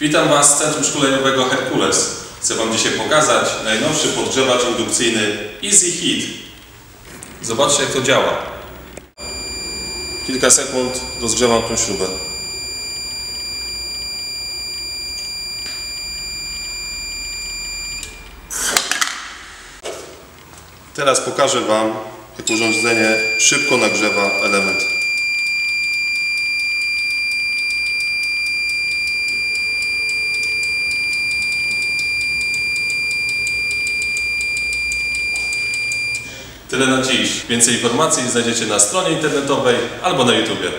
Witam Was z Centrum Szkoleniowego Herkules. Chcę Wam dzisiaj pokazać najnowszy podgrzewacz indukcyjny Easy Heat. Zobaczcie jak to działa. Kilka sekund rozgrzewam tą śrubę. Teraz pokażę Wam, jak urządzenie szybko nagrzewa element. Tyle na dziś. Więcej informacji znajdziecie na stronie internetowej albo na YouTubie.